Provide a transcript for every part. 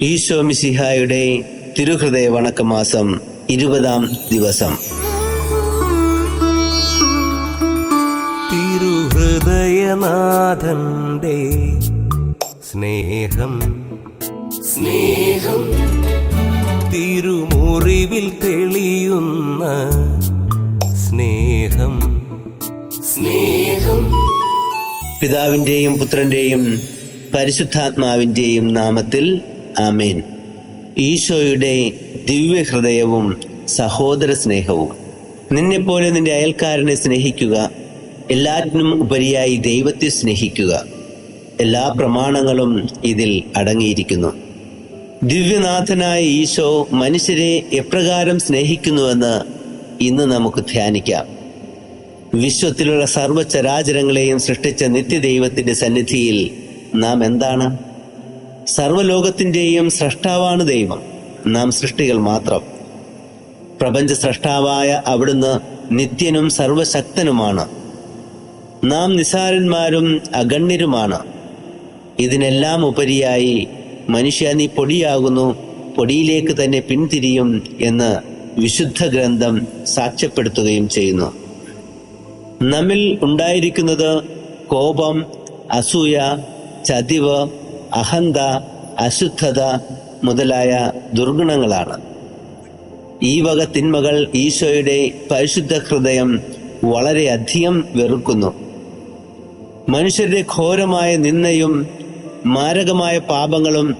ഈശോ മിസിഹായുടെ തിരുഹൃദയ വണക്കമാസം ഇരുപതാം ദിവസം. തിരുഹൃദയനാഥന്റെ സ്നേഹം. സ്നേഹം. തിരുമുറിവിൽ തെളിയുന്ന സ്നേഹം. സ്നേഹം. പിതാവിന്റെയും പുത്രന്റെയും പരിശുദ്ധാത്മാവിന്റെയും നാമത്തിൽ ആമേൻ. ഈശോയുടെ ദിവ്യഹൃദയവും സഹോദര സ്നേഹവും നിന്നെപ്പോലെ നിന്റെ അയൽക്കാരനെ സ്നേഹിക്കുക എല്ലാറ്റിനും ഉപരിയായി ദൈവത്തെ സ്നേഹിക്കുക. എല്ലാ പ്രമാണങ്ങളും ഇതിൽ അടങ്ങിയിരിക്കുന്നു. ദിവ്യനാഥനായ ഈശോ മനുഷ്യരെ എപ്രകാരം സ്നേഹിക്കുന്നുവെന്ന് ഇന്ന് നമുക്ക് ധ്യാനിക്കാം. വിശ്വത്തിലുള്ള സർവചരാചരങ്ങളെയും സൃഷ്ടിച്ച നിത്യദൈവത്തിന്റെ സന്നിധിയിൽ നാം എന്താണ്? സർവലോകത്തിന്റെയും സൃഷ്ടാവാണ് ദൈവം. നാം സൃഷ്ടികൾ മാത്രം. പ്രപഞ്ച സൃഷ്ടാവായ അവിടുന്ന് നിത്യനും സർവശക്തനുമാണ് നാം നിസാരന്മാരും അഗണ്യരുമാണ്. ഇതിനെല്ലാം ഉപരിയായി മനുഷ്യ നീ പൊടിയാകുന്നു പൊടിയിലേക്ക് തന്നെ പിന്തിരിയും എന്ന് വിശുദ്ധ ഗ്രന്ഥം സാക്ഷ്യപ്പെടുത്തുകയും ചെയ്യുന്നു. നമ്മിൽ ഉണ്ടായിരിക്കുന്നത് കോപം അസൂയ ചതിവ് അഹന്ത അശുദ്ധത മുതലായ ദുർഗുണങ്ങളാണ്. ഈ വക തിന്മകൾ ഈശോയുടെ പരിശുദ്ധ ഹൃദയം വളരെയധികം വെറുക്കുന്നു. മനുഷ്യരുടെ ഘോരമായ നിന്നയും മാരകമായ പാപങ്ങളും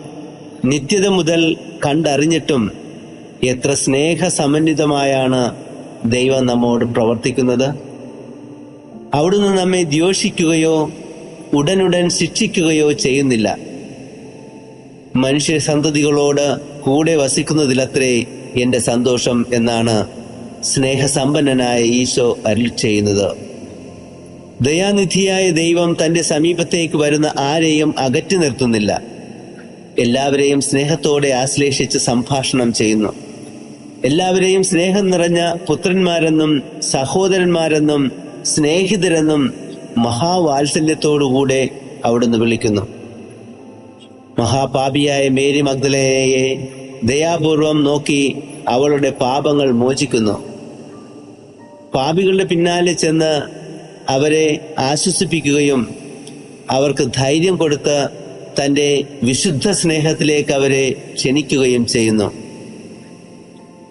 നിത്യത മുതൽ കണ്ടറിഞ്ഞിട്ടും എത്ര സ്നേഹസമന്വിതമായാണ് ദൈവം നമ്മോട് പ്രവർത്തിക്കുന്നത്. അവിടുന്ന് നമ്മെ ദ്യോഷിക്കുകയോ ഉടനുടൻ ശിക്ഷിക്കുകയോ ചെയ്യുന്നില്ല. മനുഷ്യ സന്തതികളോട് കൂടെ വസിക്കുന്നതിലത്രേ എന്റെ സന്തോഷം എന്നാണ് സ്നേഹസമ്പന്നനായ ഈശോ അരുൾ ചെയ്യുന്നത്. ദയാനിധിയായ ദൈവം തന്റെ സമീപത്തേക്ക് വരുന്ന ആരെയും അകറ്റി നിർത്തുന്നില്ല. എല്ലാവരെയും സ്നേഹത്തോടെ ആശ്ലേഷിച്ച് സംഭാഷണം ചെയ്യുന്നു. എല്ലാവരെയും സ്നേഹം നിറഞ്ഞ പുത്രന്മാരെന്നും സഹോദരന്മാരെന്നും സ്നേഹിതരെന്നും മഹാവാത്സല്യത്തോടുകൂടെ അവിടുന്ന് വിളിക്കുന്നു. മഹാപാപിയായ മേരി മഗ്ദലയെ ദയാപൂർവം നോക്കി അവളുടെ പാപങ്ങൾ മോചിക്കുന്നു. പാപികളുടെ പിന്നാലെ ചെന്ന് അവരെ ആശ്വസിപ്പിക്കുകയും അവർക്ക് ധൈര്യം കൊടുത്ത് തന്റെ വിശുദ്ധ സ്നേഹത്തിലേക്ക് അവരെ ക്ഷണിക്കുകയും ചെയ്യുന്നു.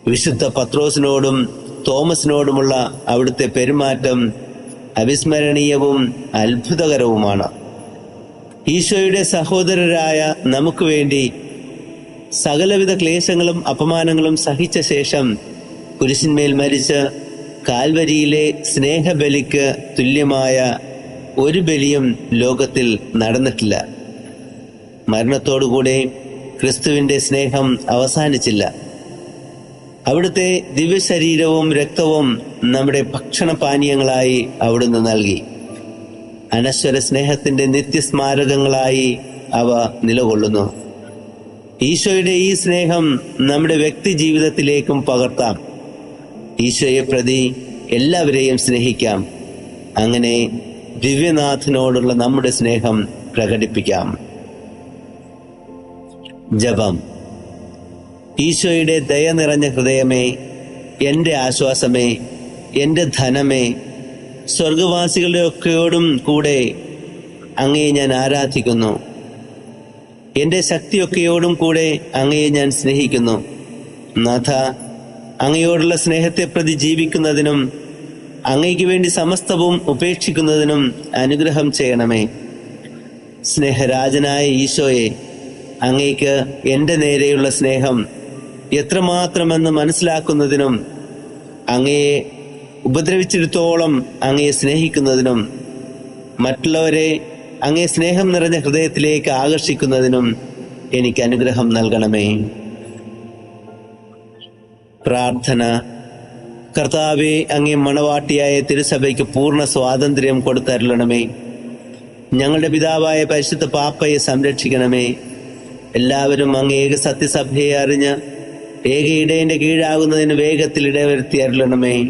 വിശുദ്ധ പത്രോസിനോടും തോമസിനോടുമുള്ള അവിടുത്തെ പെരുമാറ്റം അവിസ്മരണീയവും അത്ഭുതകരവുമാണ്. ഈശോയുടെ സഹോദരരായ നമുക്ക് വേണ്ടി സകലവിധ ക്ലേശങ്ങളും അപമാനങ്ങളും സഹിച്ച ശേഷം കുരിശിന്മേൽ മരിച്ച് കാൽവരിയിലെ സ്നേഹബലിക്ക് തുല്യമായ ഒരു ബലിയും ലോകത്തിൽ നടന്നിട്ടില്ല. മരണത്തോടുകൂടെ ക്രിസ്തുവിന്റെ സ്നേഹം അവസാനിച്ചില്ല. അവിടുത്തെ ദിവ്യശരീരവും രക്തവും നമ്മുടെ ഭക്ഷണപാനീയങ്ങളായി അവിടുന്ന് നൽകി. അനശ്വര സ്നേഹത്തിന്റെ നിത്യസ്മാരകങ്ങളായി അവ നിലകൊള്ളുന്നു. ഈശോയുടെ ഈ സ്നേഹം നമ്മുടെ വ്യക്തി ജീവിതത്തിലേക്കും പകർത്താം. ഈശോയെ പ്രതി എല്ലാവരെയും സ്നേഹിക്കാം. അങ്ങനെ ദിവ്യനാഥനോടുള്ള നമ്മുടെ സ്നേഹം പ്രകടിപ്പിക്കാം. ജപം. ഈശോയുടെ ദയ നിറഞ്ഞ ഹൃദയമേ എന്റെ ആശ്വാസമേ എന്റെ ധനമേ സ്വർഗവാസികളുടെ ഒക്കെയോടും കൂടെ അങ്ങയെ ഞാൻ ആരാധിക്കുന്നു. എന്റെ ശക്തിയൊക്കെയോടും കൂടെ അങ്ങയെ ഞാൻ സ്നേഹിക്കുന്നു. നാഥ അങ്ങയോടുള്ള സ്നേഹത്തെ പ്രതി ജീവിക്കുന്നതിനും അങ്ങയ്ക്ക് വേണ്ടി സമസ്തവും ഉപേക്ഷിക്കുന്നതിനും അനുഗ്രഹം ചെയ്യണമേ. സ്നേഹരാജനായ ഈശോയെ അങ്ങയ്ക്ക് എന്റെ നേരെയുള്ള സ്നേഹം എത്രമാത്രമെന്ന് മനസ്സിലാക്കുന്നതിനും അങ്ങയെ ഉപദ്രവിച്ചിടത്തോളം അങ്ങയെ സ്നേഹിക്കുന്നതിനും മറ്റുള്ളവരെ അങ്ങേ സ്നേഹം നിറഞ്ഞ ഹൃദയത്തിലേക്ക് ആകർഷിക്കുന്നതിനും എനിക്ക് അനുഗ്രഹം നൽകണമേ. പ്രാർത്ഥന. കർത്താവെ അങ്ങേ മണവാട്ടിയായ തിരുസഭയ്ക്ക് പൂർണ സ്വാതന്ത്ര്യം കൊടുത്തരുളണമേ ഞങ്ങളുടെ പിതാവായ പരിശുദ്ധ പാപ്പയെ സംരക്ഷിക്കണമേ. എല്ലാവരും അങ്ങ് ഏക സത്യസഭയെ അറിഞ്ഞ് ഏക ഇടയന്റെ കീഴാകുന്നതിന് വേഗത്തിൽ ഇടവരുത്തി അരുളണമേ.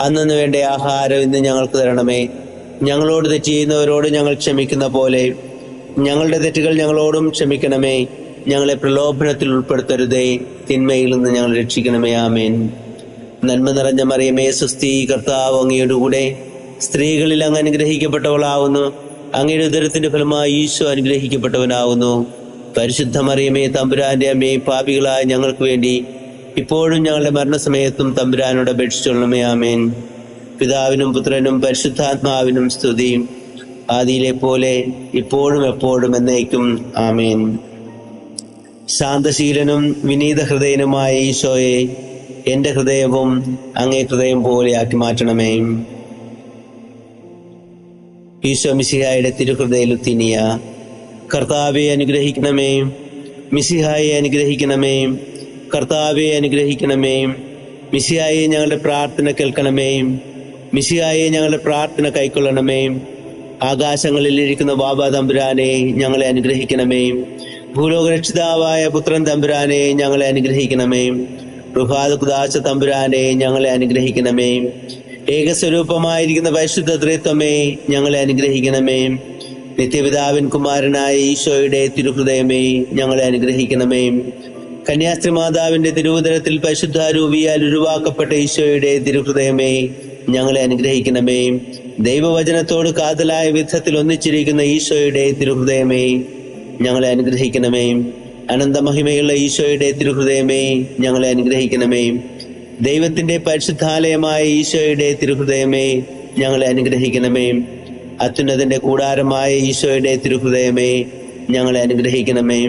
അന്നു വേണ്ട ആഹാരം ഇന്ന് ഞങ്ങൾക്ക് തരണമേ. ഞങ്ങളോട് തെറ്റ് ചെയ്യുന്നവരോട് ഞങ്ങൾ ക്ഷമിക്കുന്ന പോലെ. ഞങ്ങളുടെ തെറ്റുകൾ ഞങ്ങളോടും ക്ഷമിക്കണമേ. ഞങ്ങളെ പ്രലോഭനത്തിൽ ഉൾപ്പെടുത്തരുതേ. തിന്മയിൽ നിന്ന് ഞങ്ങൾ രക്ഷിക്കണമേ. ആമേൻ. നന്മ നിറഞ്ഞ മറിയമേ സുസ്ഥി കർത്താവ് അങ്ങയുടെ കൂടെ. സ്ത്രീകളിൽ അങ്ങ് അനുഗ്രഹിക്കപ്പെട്ടവളാവുന്നു. അങ്ങയുടെ ഉദരത്തിന്റെ ഫലമായി ഈശോ അനുഗ്രഹിക്കപ്പെട്ടവനാവുന്നു. പരിശുദ്ധ മറിയമേ തമ്പുരാന്റെ അമ്മയെ പാപികളായ ഞങ്ങൾക്ക് വേണ്ടി ഇപ്പോഴും ഞങ്ങളുടെ മരണസമയത്തും തമ്പുരാനോട് അപേക്ഷിച്ചോളണമേ ആമേൻ. പിതാവിനും പുത്രനും പരിശുദ്ധാത്മാവിനും സ്തുതിയും ആദിയിലെ പോലെ ഇപ്പോഴും എപ്പോഴും എന്നേക്കും ആമേൻ. ശാന്തശീലനും വിനീത ഹൃദയനുമായ ഈശോയെ എന്റെ ഹൃദയവും അങ്ങേ ഹൃദയം പോലെയാക്കി മാറ്റണമേ. ഈശോ മിശിഹായുടെ തിരുഹൃദയലുത്തിനിയ കർത്താവെ അനുഗ്രഹിക്കണമേ മിസിഹായെ അനുഗ്രഹിക്കണമേ. കർത്താവെ അനുഗ്രഹിക്കണമേ. മിസിയായി ഞങ്ങളുടെ പ്രാർത്ഥന കേൾക്കണമേ. മിസിയായി ഞങ്ങളുടെ പ്രാർത്ഥന കൈക്കൊള്ളണമേ. ആകാശങ്ങളിൽ ഇരിക്കുന്ന ബാബ തമ്പുരാനെ ഞങ്ങളെ അനുഗ്രഹിക്കണമേ. ഭൂലോകരക്ഷിതാവായ പുത്രൻ തമ്പുരാനെ ഞങ്ങളെ അനുഗ്രഹിക്കണമേ. റുഹാദുദാസ തമ്പുരാനെ ഞങ്ങളെ അനുഗ്രഹിക്കണമേ. ഏകസ്വരൂപമായിരിക്കുന്ന പരിശുദ്ധ ത്രിത്വമേ ഞങ്ങളെ അനുഗ്രഹിക്കണമേ. നിത്യപിതാവിൻ കുമാരനായ ഈശോയുടെ തിരുഹൃദയമേ ഞങ്ങളെ അനുഗ്രഹിക്കണമേ. കന്യാസ്ത്രീ മാതാവിന്റെ തിരുവുദരത്തിൽ പരിശുദ്ധാരൂപിയാൽ ഉരുവാക്കപ്പെട്ട ഈശോയുടെ തിരുഹൃദയമേ ഞങ്ങളെ അനുഗ്രഹിക്കണമേ. ദൈവവചനത്തോട് കാതലായ വിധത്തിൽ ഒന്നിച്ചിരിക്കുന്ന ഈശോയുടെ തിരുഹൃദയമേ ഞങ്ങളെ അനുഗ്രഹിക്കണമേ. അനന്തമഹിമയുള്ള ഈശോയുടെ തിരുഹൃദയമേ ഞങ്ങളെ അനുഗ്രഹിക്കണമേ. ദൈവത്തിന്റെ പരിശുദ്ധാലയമായ ഈശോയുടെ തിരുഹൃദയമേ ഞങ്ങളെ അനുഗ്രഹിക്കണമേ. അത്യുന്നതിന്റെ കൂടാരമായ ഈശോയുടെ തിരുഹൃദയമേ ഞങ്ങളെ അനുഗ്രഹിക്കണമേ.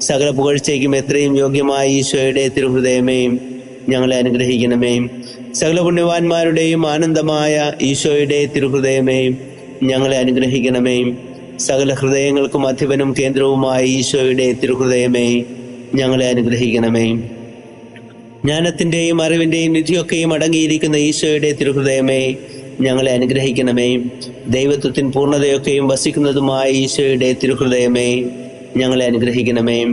സകല പുകഴ്ചയ്ക്കും എത്രയും യോഗ്യമായ ഈശോയുടെ തിരുഹൃദയമേയും ഞങ്ങളെ അനുഗ്രഹിക്കണമേ. സകല പുണ്യവാന്മാരുടെയും ആനന്ദമായ ഈശോയുടെ തിരുഹൃദയമേയും ഞങ്ങളെ അനുഗ്രഹിക്കണമേ. സകല ഹൃദയങ്ങൾക്കും അധിപനും കേന്ദ്രവുമായ ഈശോയുടെ തിരുഹൃദയമേ ഞങ്ങളെ അനുഗ്രഹിക്കണമേ. ജ്ഞാനത്തിന്റെയും അറിവിന്റെയും നിധിയൊക്കെയും അടങ്ങിയിരിക്കുന്ന ഈശോയുടെ തിരുഹൃദയമേ ഞങ്ങളെ അനുഗ്രഹിക്കണമേ. ദൈവത്വത്തിൻ പൂർണതയൊക്കെയും വസിക്കുന്നതുമായ ഈശോയുടെ തിരുഹൃദയമേ ഞങ്ങളെ അനുഗ്രഹിക്കണമേ.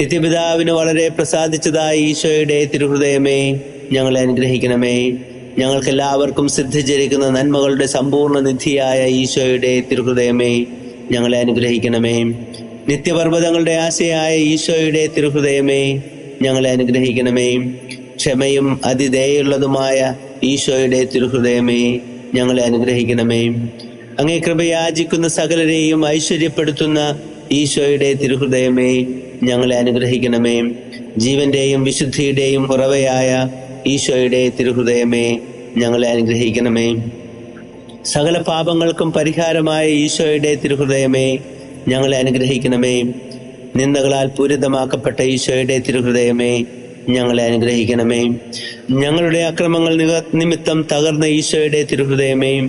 നിത്യപിതാവിന് വളരെ പ്രസാദിച്ചതായി ഈശോയുടെ തിരുഹൃദയമേ ഞങ്ങളെ അനുഗ്രഹിക്കണമേ. ഞങ്ങൾക്കെല്ലാവർക്കും സിദ്ധിച്ചിരിക്കുന്ന നന്മകളുടെ സമ്പൂർണ നിധിയായ ഈശോയുടെ തിരുഹൃദയമേ ഞങ്ങളെ അനുഗ്രഹിക്കണമേ. നിത്യപർവതങ്ങളുടെ ആശയായ ഈശോയുടെ തിരുഹൃദയമേ ഞങ്ങളെ അനുഗ്രഹിക്കണമേ. ക്ഷമയും അതിഥേയുള്ളതുമായ ഈശോയുടെ തിരുഹൃദയമേ ഞങ്ങളെ അനുഗ്രഹിക്കണമേ. അങ്ങേ കൃപയാചിക്കുന്ന സകലരെയും ഐശ്വര്യപ്പെടുത്തുന്ന ഈശോയുടെ തിരുഹൃദയമേ ഞങ്ങളെ അനുഗ്രഹിക്കണമേ. ജീവന്റെയും വിശുദ്ധിയുടെയും ഉറവയായ ഈശോയുടെ തിരുഹൃദയമേ ഞങ്ങളെ അനുഗ്രഹിക്കണമേ. സകല പാപങ്ങൾക്കും പരിഹാരമായ ഈശോയുടെ തിരുഹൃദയമേ ഞങ്ങളെ അനുഗ്രഹിക്കണമേ. നിന്ദകളാൽ പൂരിതമാക്കപ്പെട്ട ഈശോയുടെ തിരുഹൃദയമേ ഞങ്ങളെ അനുഗ്രഹിക്കണമേ. ഞങ്ങളുടെ അക്രമങ്ങൾ നിമിത്തം തകർന്ന ഈശോയുടെ തിരുഹൃദയമേ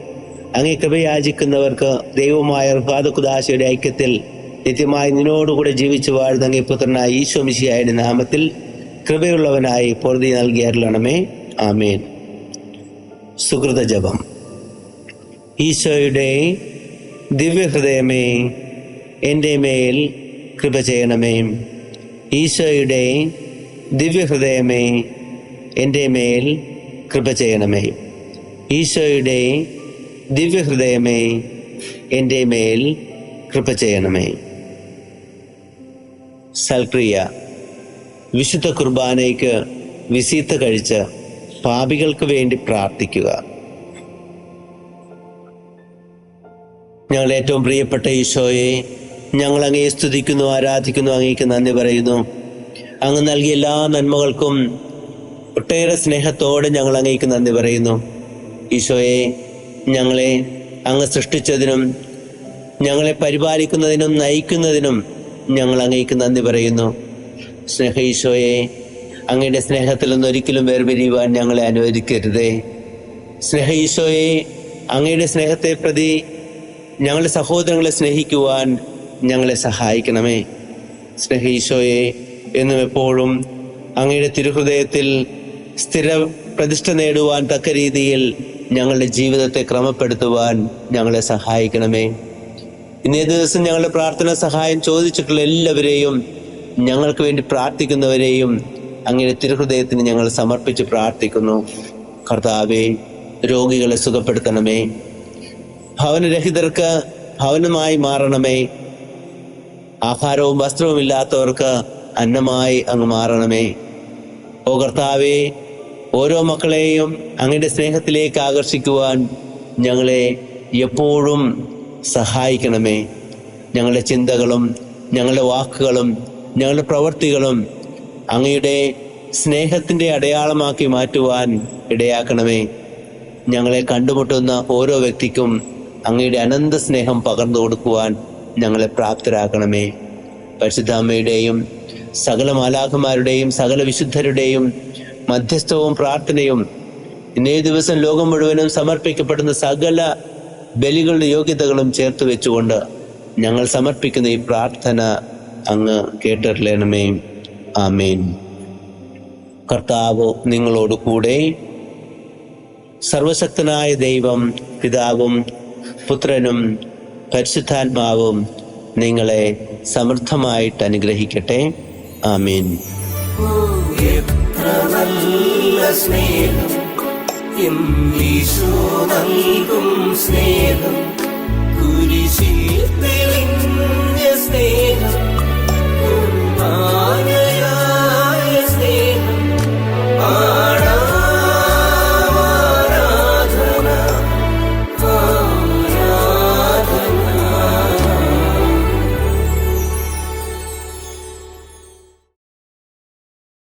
അങ്ങേ കൃപയാചിക്കുന്നവർക്ക് ദൈവമായ ഋഹാദകുദാശയുടെ ഐക്യത്തിൽ നിത്യമായി നിന്നോടുകൂടെ ജീവിച്ചു വാഴുന്ന അങ്ങേ പുത്രനായ ഈശോ മിശിഹായുടെ നാമത്തിൽ കൃപയുള്ളവനായി പൊറുതി നൽകിയരുളണമേ ആമേൻ. സുഹൃത ജപം. ഈശോയുടെ ദിവ്യഹൃദയമേ എന്റെ മേൽ കൃപ ചെയ്യണമേ. ഈശോയുടെ ദിവ്യഹൃദയമേ എന്റെ മേൽ കൃപ ചെയ്യണമേ. ഈശോയുടെ ദിവ്യഹൃദയമേ എന്റെ മേൽ കൃപ ചെയ്യണമേ. സൽക്രിയ വിശുദ്ധ കുർബാനയ്ക്ക് വിസീത്ത കഴിച്ച് പാപികൾക്ക് വേണ്ടി പ്രാർത്ഥിക്കുക. ഞങ്ങൾ ഏറ്റവും പ്രിയപ്പെട്ട ഈശോയെ ഞങ്ങൾ അങ്ങയെ സ്തുതിക്കുന്നു ആരാധിക്കുന്നു അങ്ങേക്ക് നന്ദി പറയുന്നു. അങ്ങ് നൽകിയ എല്ലാ നന്മകൾക്കും ഒട്ടേറെ സ്നേഹത്തോടെ ഞങ്ങൾ അങ്ങേക്ക് നന്ദി പറയുന്നു. ഈശോയെ ഞങ്ങളെ അങ്ങ് സൃഷ്ടിച്ചതിനും ഞങ്ങളെ പരിപാലിക്കുന്നതിനും നയിക്കുന്നതിനും ഞങ്ങൾ അങ്ങേക്ക് നന്ദി പറയുന്നു. സ്നേഹ ഈശോയെ അങ്ങയുടെ സ്നേഹത്തിൽ നിന്ന് ഒരിക്കലും വേർപിരിയുവാൻ ഞങ്ങളെ അനുവദിക്കരുതേ. സ്നേഹ ഈശോയെ അങ്ങയുടെ സ്നേഹത്തെ പ്രതി ഞങ്ങളുടെ സഹോദരങ്ങളെ സ്നേഹിക്കുവാൻ ഞങ്ങളെ സഹായിക്കണമേ. സ്നേഹ ഈശോയെ എന്നും എപ്പോഴും അങ്ങയുടെ തിരുഹൃദയത്തിൽ സ്ഥിര പ്രതിഷ്ഠ നേടുവാൻ തക്ക രീതിയിൽ ഞങ്ങളുടെ ജീവിതത്തെ ക്രമപ്പെടുത്തുവാൻ ഞങ്ങളെ സഹായിക്കണമേ. ഇന്നേ ദിവസം ഞങ്ങളുടെ പ്രാർത്ഥന സഹായം ചോദിച്ചിട്ടുള്ള എല്ലാവരെയും ഞങ്ങൾക്ക് വേണ്ടി പ്രാർത്ഥിക്കുന്നവരെയും അങ്ങനെ തിരുഹൃദയത്തിന് ഞങ്ങൾ സമർപ്പിച്ച് പ്രാർത്ഥിക്കുന്നു. കർത്താവെ രോഗികളെ സുഖപ്പെടുത്തണമേ. ഭവനരഹിതർക്ക് ഭവനമായി മാറണമേ. ആഹാരവും വസ്ത്രവും ഇല്ലാത്തവർക്ക് അന്നമായി അങ്ങ് മാറണമേ. ഓ കർത്താവെ ഓരോ മക്കളെയും അങ്ങയുടെ സ്നേഹത്തിലേക്ക് ആകർഷിക്കുവാൻ ഞങ്ങളെ എപ്പോഴും സഹായിക്കണമേ. ഞങ്ങളുടെ ചിന്തകളും ഞങ്ങളുടെ വാക്കുകളും ഞങ്ങളുടെ പ്രവൃത്തികളും അങ്ങയുടെ സ്നേഹത്തിന്റെ അടയാളമാക്കി മാറ്റുവാൻ ഇടയാക്കണമേ. ഞങ്ങളെ കണ്ടുമുട്ടുന്ന ഓരോ വ്യക്തിക്കും അങ്ങയുടെ അനന്ത സ്നേഹം പകർന്നു കൊടുക്കുവാൻ ഞങ്ങളെ പ്രാപ്തരാക്കണമേ. പരിശുദ്ധാമ്മയുടെയും സകല മാലാഖമാരുടെയും സകല വിശുദ്ധരുടെയും മധ്യസ്ഥവും പ്രാർത്ഥനയും ഇന്നേ ദിവസം ലോകം മുഴുവനും സമർപ്പിക്കപ്പെടുന്ന സകല ബലികളുടെ യോഗ്യതകളും ചേർത്ത് വെച്ചുകൊണ്ട് ഞങ്ങൾ സമർപ്പിക്കുന്ന ഈ പ്രാർത്ഥന അങ്ങ് കേട്ടറിയണമേ ആമേൻ. കർത്താവ് നിങ്ങളോട് കൂടെ സർവശക്തനായ ദൈവം പിതാവും പുത്രനും പരിശുദ്ധാത്മാവും നിങ്ങളെ സമൃദ്ധമായിട്ട് അനുഗ്രഹിക്കട്ടെ. ആമീൻ. നല്ല സ്നേഹം എന്നീശോ നൽകും സ്നേഹം കുരിശിൽ തെളിഞ്ഞ സ്നേഹം